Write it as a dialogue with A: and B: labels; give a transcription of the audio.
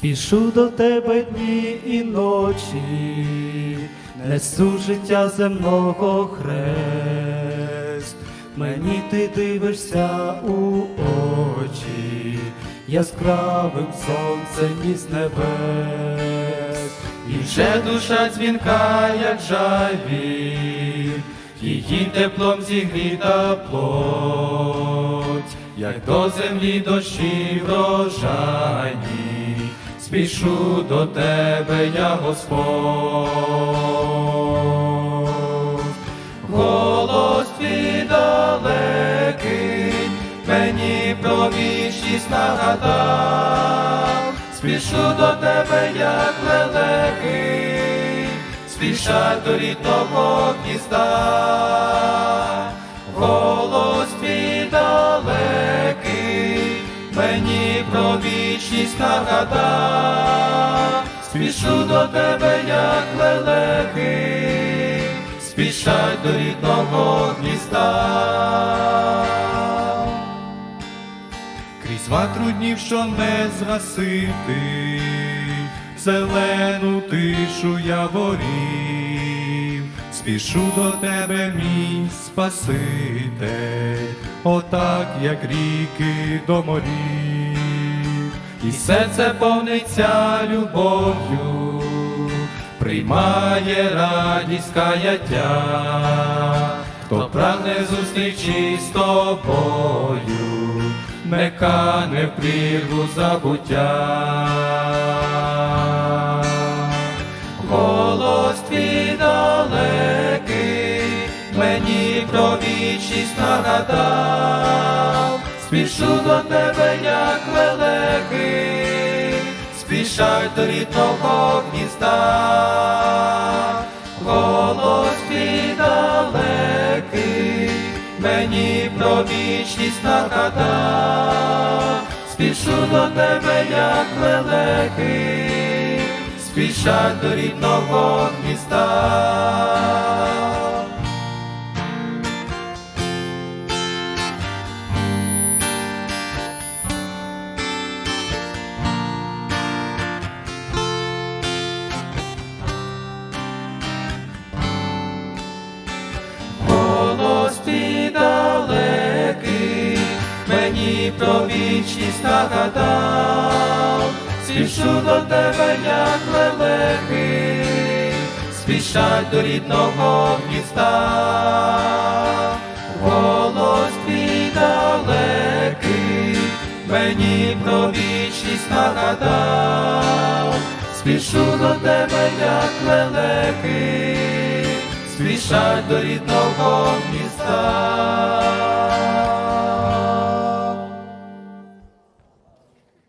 A: Спішу до тебе дні і ночі, несу життя земного хрест, мені ти дивишся у очі, яскравим сонцем із небес, і вже душа дзвінка, як жаві, її теплом зігріта плоть, як до землі дощі врожайні, спішу до тебе, я Господь. Голос твій далекий, мені про вічність нагадав, спішу до тебе, як лелеки, спішать до рідного гнізда. Вічність нагадав, спішу до тебе, як лелеки, спішать до рідного гнізда. Крізь ватру днів, що не згасити, зелену тишу я ворів, спішу до тебе, мій Спаситель, отак, як ріки до морів, і серце повниться любов'ю, приймає радість каяття, хто прагне зустрічі з тобою, не кане в прірву забуття. Голос твій далекий, мені про вічність нагадав, спішу до тебе, як лелеки, спішай до рідного гнізда. Голос твій далекий, мені про вічність нагадав, спішу до тебе, як лелеки, спішать до рідного гнізда. Мені про вічність нагадав, спішу до тебе, як лелеки, спішать до рідного гнізда. Голос твій далекий, мені про вічність нагадав, спішу до тебе, як лелеки, спішать до рідного гнізда.